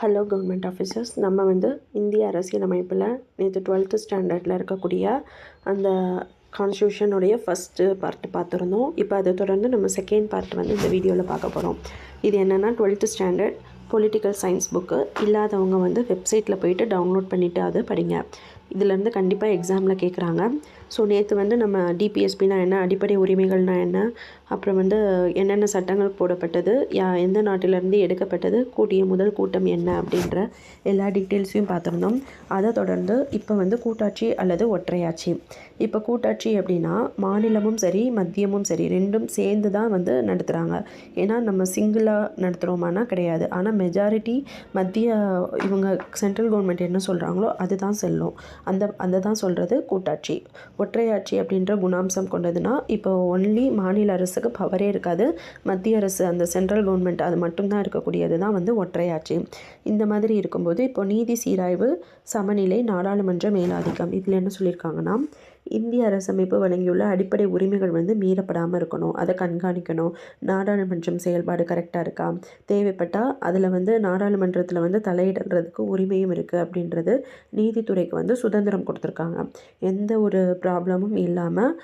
Hello government officers நம்ம வந்து இந்திய அரசியலமைப்பில் நேற்று டுவெல்த்து ஸ்டாண்டர்டில் இருக்கக்கூடிய அந்த கான்ஸ்டியூஷனுடைய ஃபஸ்ட்டு பார்ட் பார்த்துருந்தோம். இப்போ அதை தொடர்ந்து நம்ம செகண்ட் பார்ட் வந்து இந்த வீடியோவில் பார்க்க போகிறோம் இது என்னென்னா twelfth standard political science book இல்லாதவங்க வந்து வெப்சைட்டில் போயிட்டு டவுன்லோட் பண்ணிவிட்டு அதை படிங்க. இதுலேருந்து கண்டிப்பாக எக்ஸாமில் கேட்குறாங்க ஸோ நேற்று வந்து நம்ம டிபிஎஸ்பினா என்ன அடிப்படை உரிமைகள்னால் என்ன அப்புறம் வந்து என்னென்ன சட்டங்கள் போடப்பட்டது யா எந்த நாட்டிலேருந்து எடுக்கப்பட்டது கூட்டிய முதல் கூட்டம் என்ன அப்படின்ற எல்லா டீட்டெயில்ஸையும் பார்த்துருந்தோம். அதை தொடர்ந்து இப்போ வந்து கூட்டாட்சி அல்லது ஒற்றையாட்சி. இப்போ கூட்டாட்சி அப்படின்னா மாநிலமும் சரி மத்தியமும் சரி ரெண்டும் சேர்ந்து தான் வந்து நடத்துகிறாங்க ஏன்னா நம்ம சிங்கிளாக நடத்துகிறோமானா கிடையாது. ஆனால் மெஜாரிட்டி மத்திய இவங்க சென்ட்ரல் கவர்மெண்ட் என்ன சொல்கிறாங்களோ அதுதான் செல்லும். அந்த அந்த தான் சொல்கிறது கூட்டாட்சி. ஒற்றையாட்சி அப்படின்ற குணாம்சம் கொண்டதுன்னா இப்போ ஒன்லி மாநில அரசுக்கு பவரே இருக்காது. மத்திய அரசு அந்த சென்ட்ரல் கவர்மெண்ட் அது மட்டும்தான் இருக்கக்கூடியது தான் வந்து ஒற்றையாட்சி. இந்த மாதிரி இருக்கும்போது இப்போ நீதி சீராய்வு சமநிலை நாடாளுமன்ற மேலாதிக்கம் இதில் என்ன சொல்லியிருக்காங்கன்னா இந்திய அரசமைப்பு வழங்கியுள்ள அடிப்படை உரிமைகள் வந்து மீறப்படாமல் இருக்கணும். அதை கண்காணிக்கணும். நாடாளுமன்றம் செயல்பாடு கரெக்டாக இருக்கா? தேவைப்பட்டால் அதில் வந்து நாடாளுமன்றத்தில் வந்து தலையிடுறதுக்கு உரிமையும் இருக்குது அப்படின்றது நீதித்துறைக்கு வந்து சுதந்திரம் கொடுத்துருக்காங்க. எந்த ஒரு ப்ராப்ளமும் இல்லாமல்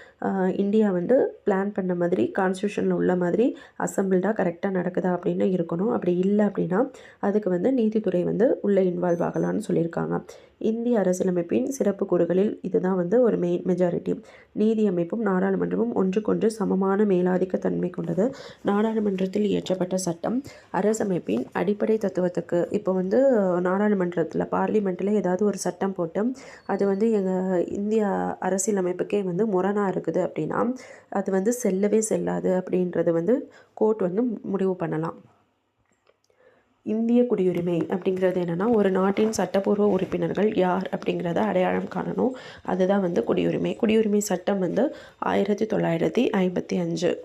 இந்தியா வந்து பிளான் பண்ண மாதிரி கான்ஸ்டியூஷனில் உள்ள மாதிரி அசம்பிள்டாக கரெக்டாக நடக்குதா அப்படின்னு இருக்கணும். அப்படி இல்லை அப்படின்னா அதுக்கு வந்து நீதித்துறை வந்து உள்ளே இன்வால்வ் ஆகலான்னு சொல்லியிருக்காங்க. இந்திய அரசியலமைப்பின் சிறப்பு கூறுகளில் இதுதான் வந்து ஒரு மெயின் மெஜாரிட்டி நீதி அமைப்பும் நாடாளுமன்றமும் ஒன்றுக்கொன்று சமமான மேலாதிக்க தன்மை கொண்டது. நாடாளுமன்றத்தில் இயற்றப்பட்ட சட்டம் அரசமைப்பின் அடிப்படை தத்துவத்துக்கு இப்போ வந்து நாடாளுமன்றத்தில் பார்லிமெண்ட்டில் ஏதாவது ஒரு சட்டம் போட்டு அது வந்து எங்கள் இந்திய அரசியலமைப்புக்கே வந்து முரணாக இருக்குது அப்படின்னா அது வந்து செல்லவே செல்லாது அப்படின்றது வந்து கோர்ட் வந்து முடிவு பண்ணலாம். இந்திய குடியுரிமை அப்படிங்கிறது என்னென்னா ஒரு நாட்டின் சட்டப்பூர்வ உறுப்பினர்கள் யார் அப்படிங்கிறத அடையாளம் காணணும். அதுதான் வந்து குடியுரிமை. குடியுரிமை சட்டம் வந்து ஆயிரத்தி தொள்ளாயிரத்தி ஐம்பத்தி அஞ்சு.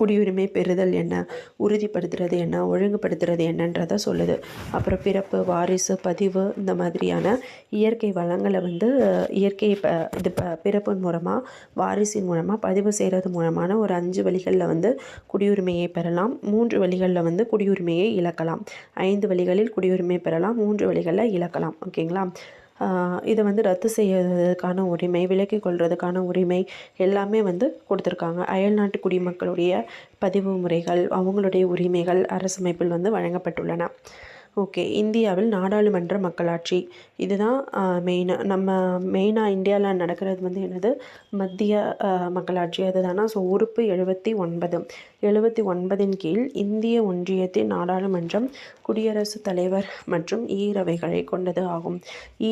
குடியுரிமை பெறுதல் என்ன? உறுதிப்படுத்துறது என்ன? ஒழுங்குபடுத்துறது என்னன்றதை சொல்லுது. அப்புறம் பிறப்பு வாரிசு பதிவு இந்த மாதிரியான இயற்கை வளங்களை வந்து இயற்கை ப இது ப பிறப்பு மூலமாக வாரிசின் மூலமாக பதிவு செய்கிறது மூலமான ஒரு அஞ்சு வழிகளில் வந்து குடியுரிமையை பெறலாம். மூன்று வழிகளில் வந்து குடியுரிமையை இழக்கலாம். ஐந்து வழிகளில் குடியுரிமை பெறலாம். மூன்று வழிகளில் இழக்கலாம். ஓகேங்களா? இதை வந்து ரத்து செய்யறதுக்கான உரிமை விலக்கி கொள்றதுக்கான உரிமை எல்லாமே வந்து கொடுத்துருக்காங்க. அயல்நாட்டு குடிமக்களுடைய பதிவு முறைகள் அவங்களுடைய உரிமைகள் அரசமைப்பில் வந்து வழங்கப்பட்டுள்ளன. ஓகே இந்தியாவில் நாடாளுமன்ற மக்களாட்சி. இதுதான் மெயினாக நம்ம மெயினாக இந்தியாவில் நடக்கிறது வந்து என்னது? மத்திய மக்களாட்சி. அதுதானா? ஸோ உறுப்பு எழுபத்தி ஒன்பது. எழுபத்தி ஒன்பதின் கீழ் இந்திய ஒன்றியத்தின் நாடாளுமன்றம் குடியரசுத் தலைவர் மற்றும் ஈரவைகளை கொண்டது ஆகும்.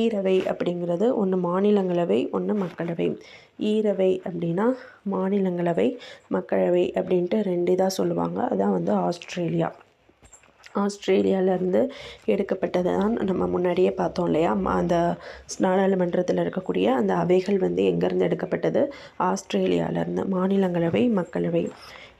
ஈரவை அப்படிங்கிறது ஒன்று மாநிலங்களவை ஒன்று மக்களவை. ஈரவை அப்படின்னா மாநிலங்களவை மக்களவை அப்படின்ட்டு ரெண்டு இதாக சொல்லுவாங்க. அதான் வந்து ஆஸ்திரேலியா. ஆஸ்திரேலியாவிலேருந்து எடுக்கப்பட்டது தான் நம்ம முன்னாடியே பார்த்தோம் இல்லையா? அந்த நாடாளுமன்றத்தில் இருக்கக்கூடிய அந்த அவைகள் வந்து எங்கேருந்து எடுக்கப்பட்டது? ஆஸ்திரேலியாவிலேருந்து. மாநிலங்களவை மக்களவை.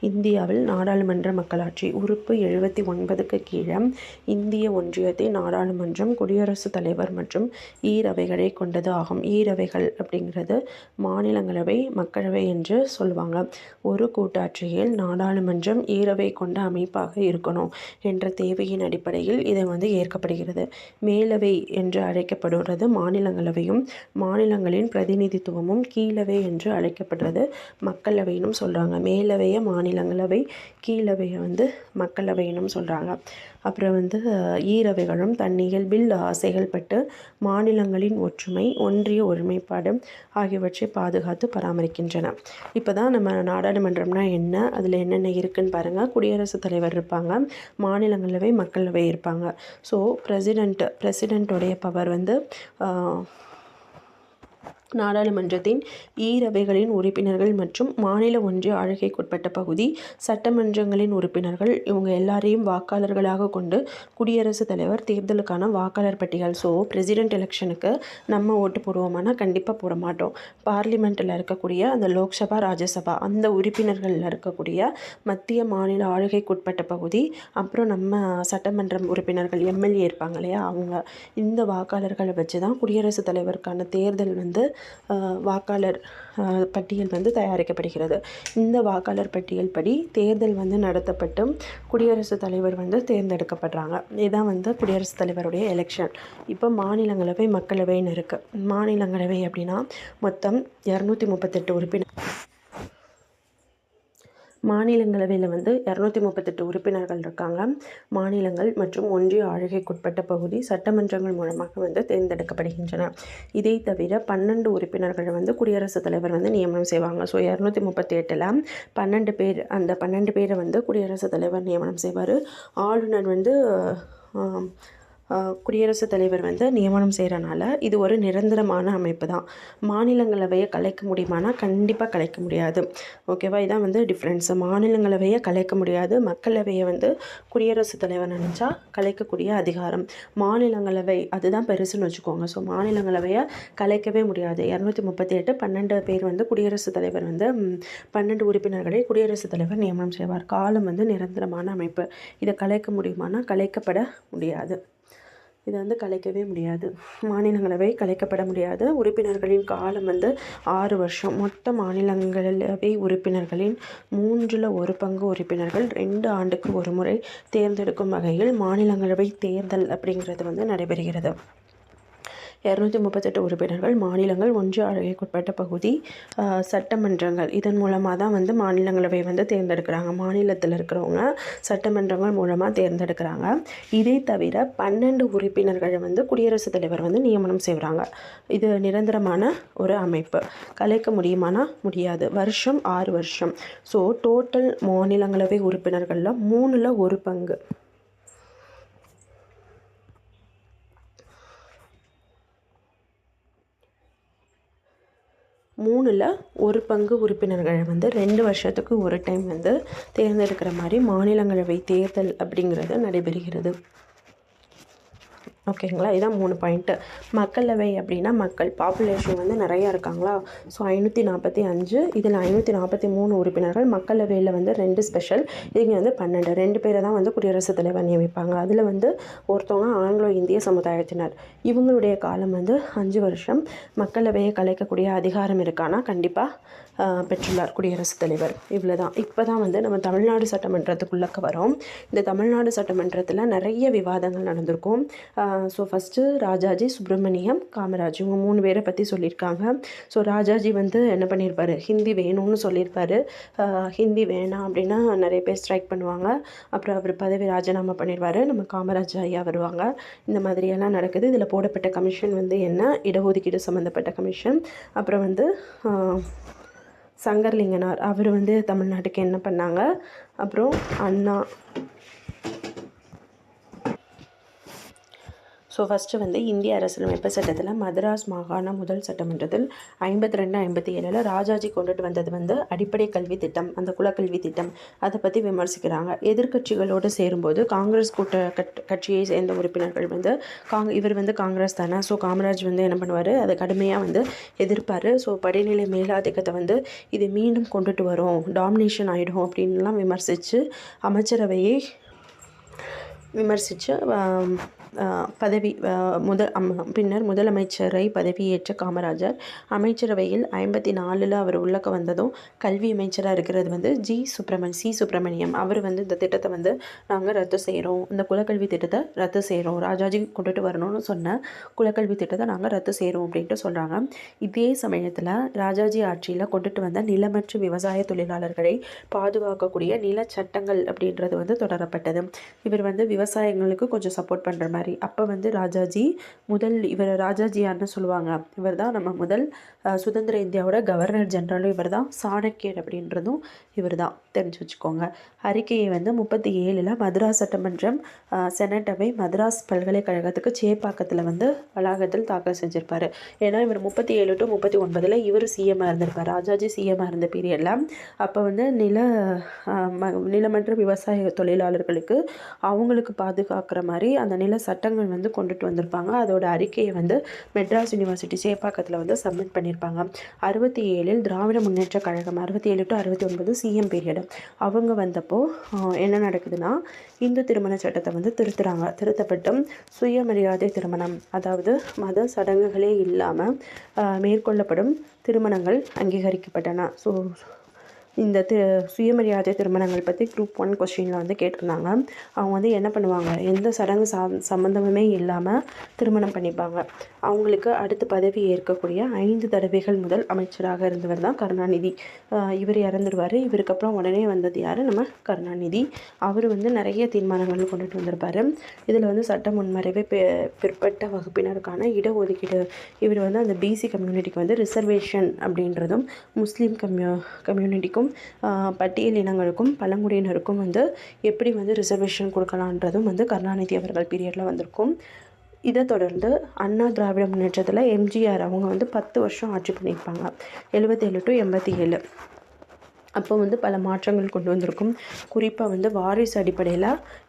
இந்தியாவில் நாடாளுமன்ற மக்களாட்சி உறுப்பு எழுபத்தி ஒன்பதுக்கு கீழே இந்திய ஒன்றியத்தை நாடாளுமன்றம் குடியரசுத் தலைவர் மற்றும் ஈரவைகளை கொண்டது ஆகும். ஈரவைகள் அப்படிங்கிறது மாநிலங்களவை மக்களவை என்று சொல்லுவாங்க. ஒரு கூட்டாட்சியில் நாடாளுமன்றம் ஈரவை கொண்ட அமைப்பாக இருக்கணும் என்ற தேவையின் அடிப்படையில் இது வந்து ஏற்கப்படுகிறது. மேலவை என்று அழைக்கப்படுகிறது மாநிலங்களவையும் மாநிலங்களின் பிரதிநிதித்துவமும் கீழவை என்று அழைக்கப்படுறது மக்களவைன்னு சொல்கிறாங்க மேலவையை மாநில மாநிலங்களவை கீழவையை வந்து மக்களவைன்னு சொல்கிறாங்க அப்புறம் வந்து ஈரவைகளும் தன் இயல்பில் செயல்பட்டு மாநிலங்களின் ஒற்றுமை ஒன்றிய ஒருமைப்பாடு ஆகியவற்றை பாதுகாத்து பராமரிக்கின்றன. இப்போ தான் நம்ம நாடாளுமன்றம்னா என்ன அதில் என்னென்ன இருக்குதுன்னு பாருங்கள் குடியரசுத் தலைவர் இருப்பாங்க மாநிலங்களவை மக்களவை இருப்பாங்க. ஸோ பிரசிடெண்ட் பிரசிடெண்ட்டோடைய பவர் வந்து நாடாளுமன்றத்தின் ஈரவைகளின் உறுப்பினர்கள் மற்றும் மாநில ஒன்றிய ஆளுகைக்குட்பட்ட பகுதி சட்டமன்றங்களின் உறுப்பினர்கள் இவங்க எல்லாரையும் வாக்காளர்களாக கொண்டு குடியரசுத் தலைவர் தேர்தலுக்கான வாக்காளர் பட்டியல். ஸோ பிரசிடென்ட் எலெக்ஷனுக்கு நம்ம ஓட்டு போடுவோமானா கண்டிப்பாக போட மாட்டோம். பார்லிமெண்ட்டில் இருக்கக்கூடிய அந்த லோக்சபா ராஜ்யசபா அந்த உறுப்பினர்களில் இருக்கக்கூடிய மத்திய மாநில ஆளுகைக்குட்பட்ட பகுதி அப்புறம் நம்ம சட்டமன்றம் உறுப்பினர்கள் எம்எல்ஏ இருப்பாங்க இல்லையா அவங்க இந்த வாக்காளர்களை வச்சு தான் குடியரசுத் தலைவருக்கான தேர்தல் வந்து வாக்காளர் பட்டியல் வந்து தயாரிக்கப்படுகிறது. இந்த வாக்காளர் பட்டியல் படி தேர்தல் வந்து நடத்தப்பட்டு குடியரசுத் தலைவர் வந்து தேர்ந்தெடுக்கப்படுறாங்க. இதுதான் வந்து குடியரசுத் தலைவருடைய எலெக்ஷன் இப்போ மாநிலங்களவை மக்களவைன்னு இருக்குது மாநிலங்களவை அப்படின்னா மொத்தம் இரநூத்தி முப்பத்தெட்டு உறுப்பினர். மாநிலங்களவையில் வந்து இரநூத்தி முப்பத்தெட்டு உறுப்பினர்கள் இருக்காங்க. மாநிலங்கள் மற்றும் ஒன்றிய ஆளுகைக்குட்பட்ட பகுதி சட்டமன்றங்கள் மூலமாக வந்து தேர்ந்தெடுக்கப்படுகின்றன. இதை தவிர பன்னெண்டு உறுப்பினர்கள் வந்து குடியரசுத் தலைவர் வந்து நியமனம் செய்வாங்க. ஸோ இரநூத்தி முப்பத்தி எட்டில் பன்னெண்டு பேர் அந்த பன்னெண்டு பேரை வந்து குடியரசுத் தலைவர் நியமனம் செய்வார். ஆளுநர் வந்து குடியரசுத் தலைவர் வந்து நியமனம் செய்கிறனால இது ஒரு நிரந்தரமான அமைப்பு தான் மாநிலங்களவையை கலைக்க முடியுமானா கண்டிப்பாக கலைக்க முடியாது. ஓகேவா? இதான் வந்து டிஃப்ரென்ஸ் மாநிலங்களவையை கலைக்க முடியாது. மக்களவையை வந்து குடியரசுத் தலைவர் நினச்சா கலைக்கக்கூடிய அதிகாரம். மாநிலங்களவை அதுதான் பெருசுன்னு வச்சுக்கோங்க. ஸோ மாநிலங்களவையை கலைக்கவே முடியாது. இரநூத்தி முப்பத்தி எட்டு பன்னெண்டு பேர் வந்து குடியரசுத் தலைவர் வந்து பன்னெண்டு உறுப்பினர்களை குடியரசுத் தலைவர் நியமனம் செய்வார். காலம் வந்து நிரந்தரமான அமைப்பு. இதை கலைக்க முடியுமானா கலைக்கப்பட முடியாது. இதை வந்து கலைக்கவே முடியாது. மாநிலங்களவை கலைக்கப்பட முடியாது. உறுப்பினர்களின் காலம் வந்து ஆறு வருஷம். மொத்த மாநிலங்களவை உறுப்பினர்களின் மூன்றில் ஒரு பங்கு உறுப்பினர்கள். ரெண்டு ஆண்டுக்கு ஒரு முறை தேர்ந்தெடுக்கும் வகையில் மாநிலங்களவை தேர்தல் அப்படிங்கிறது வந்து நடைபெறுகிறது. இரநூத்தி முப்பத்தெட்டு உறுப்பினர்கள் மாநிலங்கள் ஒன்றிய ஆளுகைக்குட்பட்ட பகுதி சட்டமன்றங்கள். இதன் மூலமாக தான் வந்து மாநிலங்களவை வந்து தேர்ந்தெடுக்கிறாங்க. மாநிலத்தில் இருக்கிறவங்க சட்டமன்றங்கள் மூலமாக தேர்ந்தெடுக்கிறாங்க. இதை தவிர பன்னெண்டு உறுப்பினர்களை வந்து குடியரசுத் தலைவர் வந்து நியமனம் செய்கிறாங்க. இது நிரந்தரமான ஒரு அமைப்பு. கலைக்க முடியுமானா? முடியாது. வருஷம் ஆறு வருஷம். ஸோ டோட்டல் மாநிலங்களவை உறுப்பினர்களில் மூணில் ஒரு பங்கு. மூணில் ஒரு பங்கு உறுப்பினர்களை வந்து ரெண்டு வருஷத்துக்கு ஒரு டைம் வந்து தேர்ந்தெடுக்கிற மாதிரி மாநிலங்களவை தேர்தல் அப்படிங்கிறது நடைபெறுகிறது. ஓகேங்களா? இதான் மூணு பாயிண்ட்டு மக்களவை அப்படின்னா மக்கள் பாப்புலேஷன் வந்து நிறையா இருக்காங்களா? ஸோ ஐநூற்றி நாற்பத்தி அஞ்சு இதில் ஐநூற்றி நாற்பத்தி மூணு உறுப்பினர்கள் மக்களவையில் வந்து ரெண்டு ஸ்பெஷல் இங்கே வந்து பன்னெண்டு. ரெண்டு பேரை தான் வந்து குடியரசுத் தலைவர் நியமிப்பாங்க. அதில் வந்து ஒருத்தவங்க ஆங்கிலோ இந்திய சமுதாயத்தினர். இவங்களுடைய காலம் வந்து அஞ்சு வருஷம். மக்களவையை கலைக்கக்கூடிய அதிகாரம் இருக்கானா கண்டிப்பாக பெற்றுள்ளார் குடியரசுத் தலைவர். இவ்வளோ தான் இப்போ தான் வந்து நம்ம தமிழ்நாடு சட்டமன்றத்துக்குள்ளக்க வரோம். இந்த தமிழ்நாடு சட்டமன்றத்தில் நிறைய விவாதங்கள் நடந்திருக்கும். So first Rajaji Subramaniam Kamaraj. இவங்க மூணு பேரை பற்றி சொல்லியிருக்காங்க. ஸோ ராஜாஜி வந்து என்ன பண்ணியிருப்பார்? ஹிந்தி வேணும்னு சொல்லியிருப்பார். ஹிந்தி வேணாம் அப்படின்னா நிறைய பேர் ஸ்ட்ரைக் பண்ணுவாங்க. அப்புறம் அவர் பதவி ராஜினாமா பண்ணிடுவார் நம்ம காமராஜ் ஐயா வருவாங்க. இந்த மாதிரியெல்லாம் நடக்குது. இதில் போடப்பட்ட கமிஷன் வந்து என்ன? இடஒதுக்கீடு சம்மந்தப்பட்ட கமிஷன். அப்புறம் வந்து சங்கர்லிங்கனார். அவர் வந்து தமிழ்நாட்டுக்கு என்ன பண்ணாங்க? அப்புறம் அண்ணா ஸோ ஃபஸ்ட்டு வந்து இந்திய அரசியலமைப்பு சட்டத்தில் மதராஸ் மாகாண முதல் சட்டமன்றத்தில் ஐம்பத்தி ரெண்டு ஐம்பத்தி ஏழில் ராஜாஜி கொண்டுட்டு வந்தது வந்து அடிப்படை கல்வி திட்டம் அந்த குலக்கல்வி திட்டம். அதை பற்றி விமர்சிக்கிறாங்க. எதிர்க்கட்சிகளோடு சேரும்போது காங்கிரஸ் கூட்ட கட் கட்சியை சேர்ந்த உறுப்பினர்கள் வந்து காங் இவர் வந்து காங்கிரஸ் தானே ஸோ காமராஜ் வந்து என்ன பண்ணுவார் அதை கடுமையாக வந்து எதிர்ப்பார். ஸோ படிநிலை மேலாதிக்கத்தை வந்து இது மீண்டும் கொண்டுட்டு வரும் டாமினேஷன் ஆகிடும் அப்படின்லாம் விமர்சித்து அமைச்சரவையை விமர்சித்து பதவி முதல் அம் பின்னர் முதலமைச்சரை பதவியேற்ற காமராஜர். அமைச்சரவையில் ஐம்பத்தி நாலில் அவர் உள்ளக்க வந்ததும் கல்வி அமைச்சராக இருக்கிறது வந்து ஜி சுப்பிரமணி சி சுப்பிரமணியம் அவர் வந்து இந்த திட்டத்தை வந்து நாங்கள் ரத்து செய்கிறோம் இந்த குலக்கல்வி திட்டத்தை ரத்து செய்கிறோம் ராஜாஜி கொண்டுட்டு வரணும்னு சொன்ன குலக்கல்வி திட்டத்தை நாங்கள் ரத்து செய்கிறோம் அப்படின்ட்டு சொல்கிறாங்க இதே சமயத்தில் ராஜாஜி ஆட்சியில் கொண்டுட்டு வந்த நிலமற்ற விவசாய தொழிலாளர்களை பாதுகாக்கக்கூடிய நில சட்டங்கள் அப்படின்றது வந்து தொடரப்பட்டது. இவர் வந்து விவசாயிகளுக்கு கொஞ்சம் சப்போர்ட் பண்ணுற மாதிரி அப்போ வந்து ராஜாஜி முதல் இவர் ராஜாஜி யாருன்னு சொல்லுவாங்க. இவர் தான் நம்ம முதல் சுதந்திர இந்தியாவோட கவர்னர் ஜென்ரலும் இவர் தான் சாணக்கியர் அப்படின்றதும் இவர் தான் தெரிஞ்சு வச்சுக்கோங்க. அறிக்கையை வந்து முப்பத்தி ஏழில் மதுரா சட்டமன்றம் செனட்டவை மதராஸ் பல்கலைக்கழகத்துக்கு சேப்பாக்கத்தில் வந்து வளாகத்தில் தாக்கல் செஞ்சுருப்பார். ஏன்னா இவர் முப்பத்தி ஏழு டு முப்பத்தி ஒன்பதில் இவர் சிஎம்மாக இருந்திருப்பார். ராஜாஜி சிஎம்மாக இருந்த பீரியடில் அப்போ வந்து நில நிலமன்ற விவசாய தொழிலாளர்களுக்கு அவங்களுக்கு பாதுகாக்கிற மாதிரி அந்த நில சட்டங்கள் வந்து கொண்டுட்டு வந்திருப்பாங்க. அதோட அறிக்கையை வந்து மெட்ராஸ் யூனிவர்சிட்டி சேப்பாக்கத்தில் வந்து சப்மிட் பண்ணியிருப்பாங்க அறுபத்தி ஏழில் திராவிட முன்னேற்ற கழகம் அறுபத்தி ஏழு டு அறுபத்தி ஒன்பது சிஎம் பீரியட் அவங்க வந்தப்போ ஆஹ், என்ன நடக்குதுன்னா இந்து திருமண சட்டத்தை வந்து திருத்துறாங்க. திருத்தப்பட்டும் சுயமரியாதை திருமணம். அதாவது மத சடங்குகளே இல்லாமல் மேற்கொள்ளப்படும் திருமணங்கள் அங்கீகரிக்கப்பட்டன. ஸோ இந்த தி சுயமரியாதை திருமணங்கள் பற்றி குரூப் ஒன் கொஸ்டினில் வந்து கேட்டிருந்தாங்க. அவங்க வந்து என்ன பண்ணுவாங்க? எந்த சடங்கு சா சம்மந்தமுமே இல்லாமல் திருமணம் பண்ணிப்பாங்க. அவங்களுக்கு அடுத்து பதவி ஏற்கக்கூடிய ஐந்து தடவைகள் முதல் அமைச்சராக இருந்தவர் தான் கருணாநிதி. இவர் இறந்துருவார். இவருக்கு அப்புறம் உடனே வந்தது யார்? நம்ம கருணாநிதி. அவர் வந்து நிறைய தீர்மானங்கள் கொண்டுட்டு வந்திருப்பார். இதில் வந்து சட்ட முன்வரைவு பிற்பட்ட வகுப்பினருக்கான இடஒதுக்கீடு. இவர் வந்து அந்த பிசி கம்யூனிட்டிக்கு வந்து ரிசர்வேஷன் அப்படின்றதும் முஸ்லீம் கம்யூ கம்யூனிட்டிக்கும் ஆஹ் பட்டியல் இனங்களுக்கும் பழங்குடியினருக்கும் வந்து எப்படி வந்து ரிசர்வேஷன் கொடுக்கலான்றதும் வந்து கருணாநிதி அவர்கள் பீரியடில் வந்திருக்கும். இதை தொடர்ந்து அண்ணா திராவிட முன்னேற்றத்தில் எம்ஜிஆர் அவங்க வந்து பத்து வருஷம் ஆட்சி பண்ணியிருப்பாங்க. எழுபத்தேழு டு எண்பத்தி ஏழு அப்போ வந்து பல மாற்றங்கள் கொண்டு வந்திருக்கும். குறிப்பாக வந்து வாரிசு அடிப்படையில்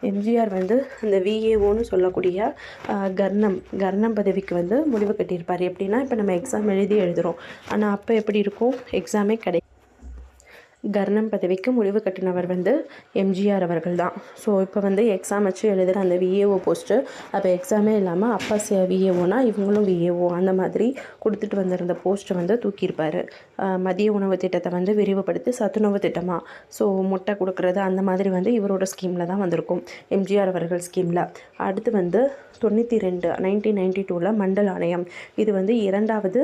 எம்ஜிஆர் வந்து அந்த விஏஓன்னு சொல்லக்கூடிய ஆஹ், கர்ணம் கர்ணம் பதவிக்கு வந்து முடிவு கட்டியிருப்பார். எப்படின்னா இப்போ நம்ம எக்ஸாம் எழுதி எழுதுகிறோம் ஆனால் அப்போ எப்படி இருக்கும்? எக்ஸாமே கிடை கர்ணம் பதவிக்கு முடிவு கட்டினவர் வந்து எம்ஜிஆர் அவர்கள் தான் ஸோ இப்போ வந்து எக்ஸாம் வச்சு எழுதுகிற அந்த விஏஓ போஸ்ட்டு அப்போ எக்ஸாமே இல்லாமல் அப்பா விஏஓனா இவங்களும் விஏஓ அந்த மாதிரி கொடுத்துட்டு வந்திருந்த போஸ்ட்டை வந்து தூக்கியிருப்பார். மதிய உணவு திட்டத்தை வந்து விரிவுபடுத்தி சத்துணவு திட்டமாக ஸோ முட்டை கொடுக்குறது அந்த மாதிரி வந்து இவரோட ஸ்கீமில் தான் வந்திருக்கும். எம்ஜிஆர் அவர்கள் ஸ்கீமில் அடுத்து வந்து தொண்ணூற்றி ரெண்டு நைன்டீன் நைன்டி டூவில் மண்டல் ஆணையம். இது வந்து இரண்டாவது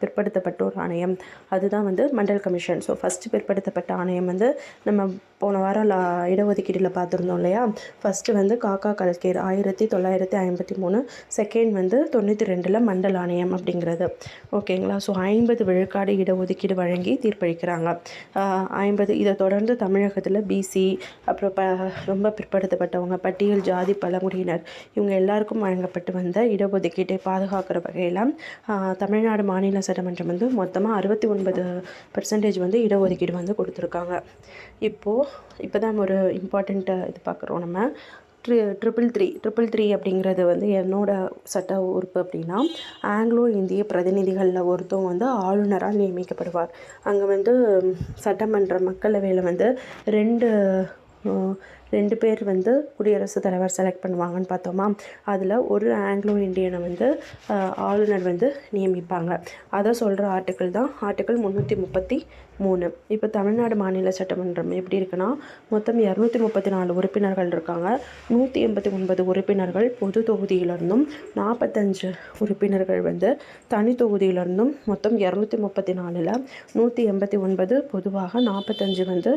பிற்படுத்தப்பட்டோர் ஆணையம். அதுதான் வந்து மண்டல் கமிஷன். ஸோ ஃபஸ்ட்டு பிற்படுத்த பிற்படுத்தப்பட்ட ஆணையம் வந்து நம்ம போன வாரம் லா இடஒதுக்கீடில் பார்த்துருந்தோம் இல்லையா? ஃபஸ்ட்டு வந்து காக்கா கல்கேர் ஆயிரத்தி தொள்ளாயிரத்தி ஐம்பத்தி மூணு செகண்ட் வந்து தொண்ணூற்றி ரெண்டில் மண்டல் ஆணையம் அப்படிங்கிறது. ஓகேங்களா ஸோ ஐம்பது விழுக்காடு இடஒதுக்கீடு வழங்கி தீர்ப்பளிக்கிறாங்க. ஐம்பது இதை தொடர்ந்து தமிழகத்தில் பிசி அப்புறம் ப ரொம்ப பிற்படுத்தப்பட்டவங்க பட்டியல் ஜாதி பழங்குடியினர் இவங்க எல்லாருக்கும் வழங்கப்பட்டு வந்த இடஒதுக்கீட்டை பாதுகாக்கிற வகையில் தமிழ்நாடு மாநில சட்டமன்றம் வந்து மொத்தமாக அறுபத்தி ஒன்பது பர்சன்டேஜ் வந்து இடஒதுக்கீடு வந்து கொடுத்துருக்காங்க. இப்போது இப்போ தான் ஒரு இம்பார்ட்டண்ட்டு இது பார்க்குறோம் நம்ம. ட்ரி ட்ரிபிள் த்ரீ ட்ரிபிள் த்ரீ அப்படிங்கிறது வந்து என்னோட சட்ட உறுப்பு அப்படின்னா ஆங்கிலோ இந்திய பிரதிநிதிகளில் ஒருத்தவங்க வந்து ஆளுநராக நியமிக்கப்படுவார். அங்கே வந்து சட்டமன்ற மக்களவையில் வந்து ரெண்டு ரெண்டு பேர் வந்து குடியரசுத் தலைவர் செலக்ட் பண்ணுவாங்கன்னு பார்த்தோமா? அதில் ஒரு ஆங்கிலோ இந்தியனை வந்து ஆளுநர் வந்து நியமிப்பாங்க. அதை சொல்கிற ஆர்டிக்கிள் தான் ஆர்டிக்கிள் முந்நூற்றி முப்பத்தி மூணு. இப்போ தமிழ்நாடு மாநில சட்டமன்றம் எப்படி இருக்குன்னா மொத்தம் இரநூத்தி முப்பத்தி நாலு உறுப்பினர்கள் இருக்காங்க. நூற்றி எண்பத்தி ஒன்பது உறுப்பினர்கள் பொது தொகுதியிலிருந்தும் நாற்பத்தஞ்சு உறுப்பினர்கள் வந்து தனி தொகுதியிலிருந்தும் மொத்தம் இரநூத்தி முப்பத்தி நாலில் நூற்றி எண்பத்தி ஒன்பது பொதுவாக நாற்பத்தஞ்சு வந்து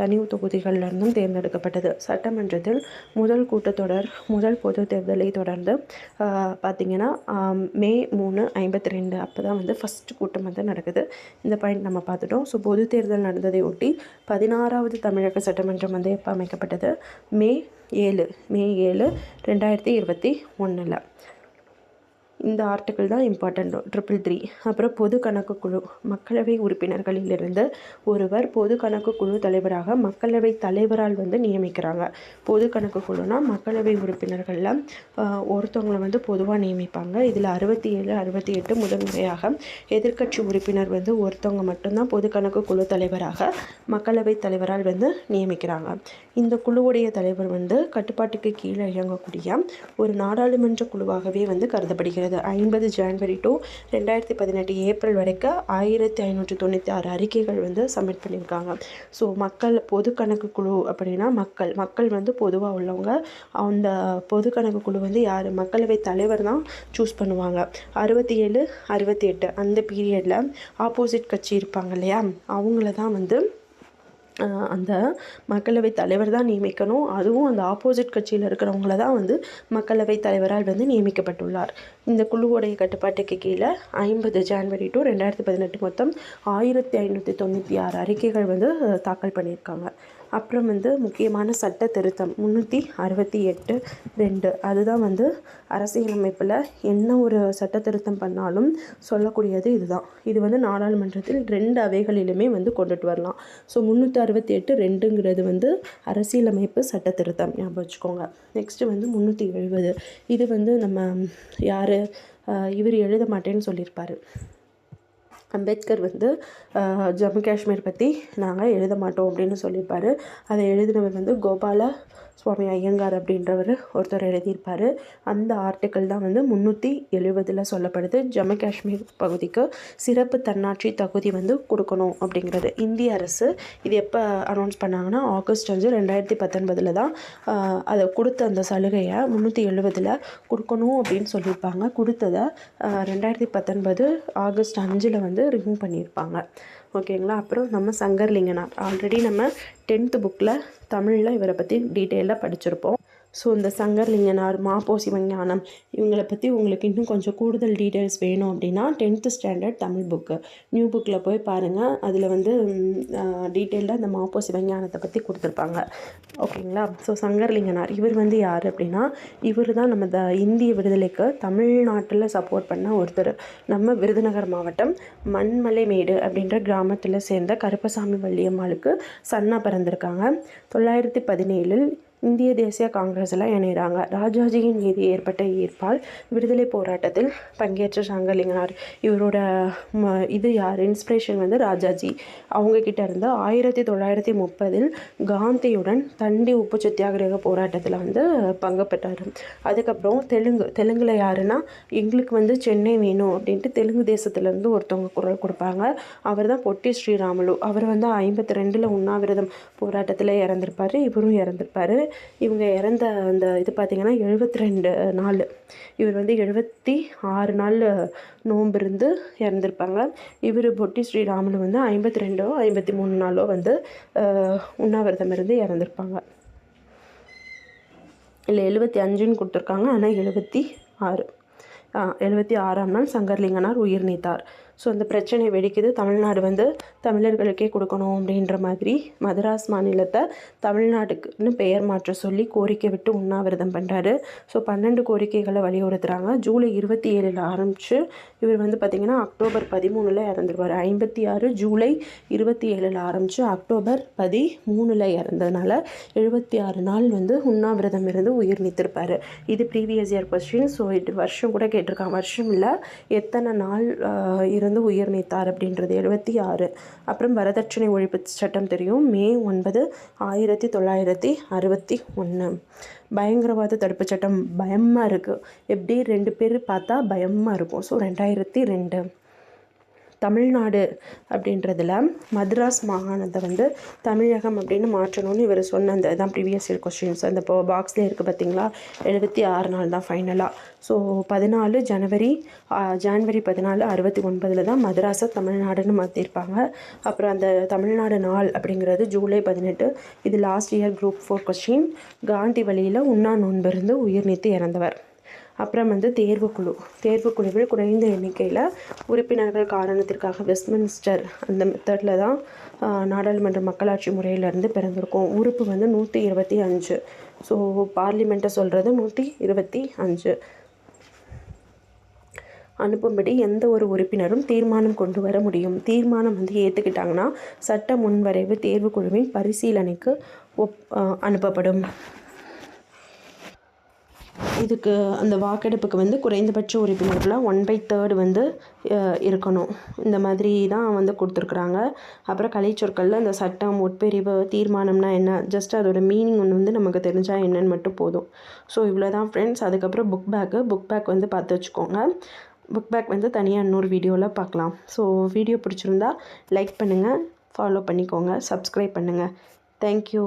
தனி தொகுதிகளிலிருந்தும் செய்யப்பட்டது சட்டமன்றத்தில் முதல் கூட்டத்தொடர் முதல் பொது தேர்தலை தொடர்ந்து பார்த்திங்கன்னா மே மூணு ஐம்பத்தி ரெண்டு அப்போ தான் வந்து ஃபஸ்ட்டு கூட்டம் வந்து நடக்குது. இந்த பாயிண்ட் நம்ம பார்த்துட்டோம். ஸோ பொது தேர்தல் நடந்ததை ஒட்டி பதினாறாவது தமிழக சட்டமன்றம் வந்து எப்போ அமைக்கப்பட்டது? மே ஏழு மே ஏழு ரெண்டாயிரத்தி இருபத்தி ஒன்றில் இந்த ஆர்டிக்கிள் தான் இம்பார்ட்டண்ட் ட்ரிபிள் த்ரீ அப்புறம் பொது கணக்கு குழு. மக்களவை உறுப்பினர்களிலிருந்து ஒருவர் பொது கணக்கு குழு தலைவராக மக்களவை தலைவரால் வந்து நியமிக்கிறாங்க. பொது கணக்கு குழுனா மக்களவை உறுப்பினர்களில் ஒருத்தவங்களை வந்து பொதுவாக நியமிப்பாங்க. இதில் அறுபத்தி ஏழு அறுபத்தி எட்டு முதன்முறையாக எதிர்க்கட்சி உறுப்பினர் வந்து ஒருத்தவங்க மட்டும்தான் பொது கணக்கு குழு தலைவராக மக்களவை தலைவரால் வந்து நியமிக்கிறாங்க. இந்த குழுவுடைய தலைவர் வந்து கட்டுப்பாட்டுக்கு கீழே இயங்கக்கூடிய ஒரு நாடாளுமன்ற குழுவாகவே வந்து கருதப்படுகிறது. ஐம்பது ஜான்வரி டு ரெண்டாயிரத்தி பதினெட்டு ஏப்ரல் வரைக்கும் ஆயிரத்தி ஐநூற்றி தொண்ணூற்றி ஆறு அறிக்கைகள் வந்து சப்மிட் பண்ணியிருக்காங்க. ஸோ மக்கள் பொது கணக்கு குழு அப்படின்னா மக்கள். மக்கள் வந்து பொதுவாக உள்ளவங்க. அந்த பொது கணக்கு குழு வந்து யார்? மக்களவை தலைவர் தான் சூஸ் பண்ணுவாங்க. அறுபத்தி ஏழு அறுபத்தி எட்டு அந்த பீரியடில் ஆப்போசிட் கட்சி இருப்பாங்க இல்லையா? அவங்கள தான் வந்து அந்த மக்களவை தலைவர் தான் நியமிக்கணும். அதுவும் அந்த ஆப்போசிட் கட்சியில் இருக்கிறவங்கள தான் வந்து மக்களவை தலைவரால் வந்து நியமிக்கப்பட்டுள்ளார். இந்த குழுவுடைய கட்டுப்பாட்டுக்கு கீழே ஐம்பது ஜான்வரி டு ரெண்டாயிரத்தி பதினெட்டு மொத்தம் ஆயிரத்தி ஐநூற்றி தொண்ணூற்றி ஆறு அறிக்கைகள் வந்து தாக்கல் பண்ணியிருக்காங்க. அப்புறம் வந்து முக்கியமான சட்ட திருத்தம். முந்நூற்றி அறுபத்தி எட்டு ரெண்டு. அதுதான் வந்து அரசியலமைப்பில் என்ன ஒரு சட்ட திருத்தம் பண்ணாலும் சொல்லக்கூடியது இதுதான். இது வந்து நாடாளுமன்றத்தில் ரெண்டு அவைகளிலுமே வந்து கொண்டுட்டு வரலாம். ஸோ முந்நூற்றி அறுபத்தி எட்டு ரெண்டுங்கிறது வந்து அரசியலமைப்பு சட்ட திருத்தம். ஞாபகம் வச்சுக்கோங்க. நெக்ஸ்ட்டு வந்து முந்நூற்றி எழுபது. இது வந்து நம்ம யார் இவர் எழுத மாட்டேன்னு சொல்லியிருப்பார். அம்பேத்கர் வந்து ஜம்மு காஷ்மீர் பற்றி நாங்கள் எழுத மாட்டோம் அப்படின்னு சொல்லியிருப்பார். அதை எழுதினவர் வந்து கோபால சுவாமி ஐயங்கார் அப்படின்றவர் ஒருத்தர் எழுதியிருப்பார். அந்த ஆர்டிக்கல் தான் வந்து முந்நூற்றி எழுபதில் சொல்லப்படுது. ஜம்மு காஷ்மீர் பகுதிக்கு சிறப்பு தன்னாட்சி தகுதி வந்து கொடுக்கணும் அப்படிங்கிறது. இந்திய அரசு இது எப்போ அனௌன்ஸ் பண்ணாங்கன்னா ஆகஸ்ட் அஞ்சு ரெண்டாயிரத்தி பத்தொன்பதில் தான் அதை கொடுத்த அந்த சலுகையை முந்நூற்றி எழுபதில் கொடுக்கணும் அப்படின்னு சொல்லியிருப்பாங்க. கொடுத்ததை ரெண்டாயிரத்தி பத்தொன்பது ஆகஸ்ட் அஞ்சில் வந்து ரிமூவ் பண்ணியிருப்பாங்க. ஓகேங்களா அப்புறம் நம்ம சங்கர்லிங்கனார். ஆல்ரெடி நம்ம டென்த்து புக்கில் தமிழில் இவரை பற்றி டீட்டெயிலாக படிச்சிருப்போம். ஸோ இந்த சங்கர்லிங்கனார் மாப்போ சிவஞானம் இவங்களை பற்றி உங்களுக்கு இன்னும் கொஞ்சம் கூடுதல் டீட்டெயில்ஸ் வேணும் அப்படின்னா tenth standard Tamil book new புக்கில் போய் பாருங்கள் அதில் வந்து டீட்டெயிலாக இந்த மாப்போ சிவஞானத்தை பற்றி கொடுத்துருப்பாங்க. ஓகேங்களா? ஸோ சங்கர்லிங்கனார் இவர் வந்து யார் அப்படின்னா இவர் தான் நம்ம த இந்திய விடுதலைக்கு தமிழ்நாட்டில் சப்போர்ட் பண்ண ஒருத்தர். நம்ம விருதுநகர் மாவட்டம் மண்மலைமேடு அப்படின்ற கிராமத்தில் சேர்ந்த கருப்பசாமி வள்ளியம்மாளுக்கு சன்னா பிறந்திருக்காங்க. தொள்ளாயிரத்தி பதினேழில் இந்திய தேசிய காங்கிரஸில் இணைகிறாங்க. ராஜாஜியின் மீது ஏற்பட்ட ஈர்ப்பால் விடுதலை போராட்டத்தில் பங்கேற்ற சங்கலிங்கனார். இவரோட ம இது யார்? இன்ஸ்பிரேஷன் வந்து ராஜாஜி. அவங்கக்கிட்ட இருந்து ஆயிரத்தி தொள்ளாயிரத்தி முப்பதில் காந்தியுடன் தண்டி உப்பு சத்தியாகிரக போராட்டத்தில் வந்து பங்கு பெற்றார். அதுக்கப்புறம் தெலுங்கு தெலுங்கில் யாருன்னா எங்களுக்கு வந்து சென்னை வேணும் அப்படின்ட்டு தெலுங்கு தேசத்துலேருந்து ஒருத்தவங்க குரல் கொடுப்பாங்க. அவர் தான் பொட்டி ஸ்ரீராமுலு. அவர் வந்து ஐம்பத்தி ரெண்டில் உண்ணாவிரதம் போராட்டத்தில் இறந்திருப்பார். இவரும் இறந்திருப்பார். இவங்க இறந்த அந்த இது பார்த்திங்கன்னா எழுபத்தி ரெண்டு நாள் இவர் வந்து எழுபத்தி ஆறு நாள் நோன்பு இருந்து இறந்துருப்பாங்க. இவர் பொட்டி ஸ்ரீராமுலு வந்து ஐம்பத்தி ரெண்டோ ஐம்பத்தி மூணு நாளோ வந்து உண்ணாவிரதம் இருந்து இறந்துருப்பாங்க. இல்லை எழுபத்தி அஞ்சுன்னு கொடுத்துருக்காங்க ஆனால் எழுபத்தி ஆறு. எழுபத்தி ஆறாம் நாள் சங்கர்லிங்கனார் உயிர் நீத்தார். ஸோ அந்த பிரச்சனை வெடிக்குது. தமிழ்நாடு வந்து தமிழர்களுக்கே கொடுக்கணும் அப்படின்ற மாதிரி மதராஸ் மாநிலத்தை தமிழ்நாட்டுக்குன்னு பெயர் மாற்ற சொல்லி கோரிக்கை விட்டு உண்ணாவிரதம் பண்ணுறாரு ஸோ பன்னெண்டு கோரிக்கைகளை வலியுறுத்துகிறாங்க ஜூலை இருபத்தி ஏழில் ஆரம்பித்து இவர் வந்து பார்த்திங்கன்னா அக்டோபர் பதிமூணில் இறந்துருவார். ஐம்பத்தி ஆறு ஜூலை இருபத்தி ஏழில் ஆரம்பித்து அக்டோபர் பதி மூணில் இறந்ததுனால எழுபத்தி ஆறு நாள் வந்து உண்ணாவிரதம் இருந்து உயிர் நீத்திருப்பார். இது ப்ரீவியஸ் இயர் கொஸ்டின் ஸோ இது வருஷம் கூட கேட்டிருக்காங்க வருஷம் இல்லை எத்தனை நாள் இருந்து இருந்து உயிர் நீத்தார் அப்படின்றது எழுபத்தி ஆறு. அப்புறம் வரதட்சணை ஒழிப்பு சட்டம் தெரியும். மே ஒன்பது ஆயிரத்தி தொள்ளாயிரத்தி அறுபத்தி ஒன்று பயங்கரவாத தடுப்பு சட்டம் பயமாக இருக்குது எப்படி? ரெண்டு பேர் பார்த்தா பயமாக இருக்கும். ஸோ ரெண்டாயிரத்தி ரெண்டு. தமிழ்நாடு அப்படின்றதில் மத்ராஸ் மாகாணத்தை வந்து தமிழகம் அப்படின்னு மாற்றணும்னு இவர் சொன்ன அந்த இதான் ப்ரீவியஸ் இயர் கொஸ்டின்ஸ் அந்த இப்போ பாக்ஸ்லேயே இருக்குது பார்த்தீங்களா எழுபத்தி ஆறு நாள் தான் ஃபைனலாக ஸோ பதினாலு ஜனவரி ஜான்வரி பதினாலு அறுபத்தி ஒன்பதில் தான் மதராஸை தமிழ்நாடுன்னு மாற்றிருப்பாங்க அப்புறம் அந்த தமிழ்நாடு நாள் அப்படிங்கிறது ஜூலை பதினெட்டு. இது last year group four question Gandhi வழியில் உண்ணா நோன்பிருந்து உயிர் நீத்து இறந்தவர். அப்புறம் வந்து தேர்வுக்குழு தேர்வுக்குழுவில் குறைந்த எண்ணிக்கையில் உறுப்பினர்கள் காரணத்திற்காக வெஸ்ட்மின்ஸ்டர் அந்த மெத்தடில் தான் நாடாளுமன்ற மக்களாட்சி முறையிலேருந்து பிறந்திருக்கும். உறுப்பு வந்து நூற்றி இருபத்தி அஞ்சு. ஸோ பார்லிமெண்ட்டை சொல்கிறது நூற்றி இருபத்தி அஞ்சு. அனுப்பும்படி எந்த ஒரு உறுப்பினரும் தீர்மானம் கொண்டு வர முடியும். தீர்மானம் வந்து ஏற்றுக்கிட்டாங்கன்னா சட்ட முன்வரைவு தேர்வுக்குழுவின் பரிசீலனைக்கு ஒப் அனுப்பப்படும். இதுக்கு அந்த வாக்கெடுப்புக்கு வந்து குறைந்தபட்ச உறுப்பினர்களில் ஒன் பை தேர்டு வந்து இருக்கணும். இந்த மாதிரி தான் வந்து கொடுத்துருக்குறாங்க. அப்புறம் கலைச்சொற்களில் இந்த சட்டம் உட்பிரிவு தீர்மானம்னா என்ன? ஜஸ்ட் அதோட மீனிங் ஒன்று வந்து நமக்கு தெரிஞ்சால் என்னன்னு மட்டும் போதும். ஸோ இவ்வளோ தான் ஃப்ரெண்ட்ஸ் அதுக்கப்புறம் புக் பேக்கு புக் பேக் வந்து பார்த்து வச்சுக்கோங்க. புக் பேக் வந்து தனியாக இன்னொரு வீடியோவில் பார்க்கலாம். ஸோ வீடியோ பிடிச்சிருந்தா லைக் பண்ணுங்கள் ஃபாலோ பண்ணிக்கோங்க. சப்ஸ்கிரைப் பண்ணுங்கள் தேங்க்யூ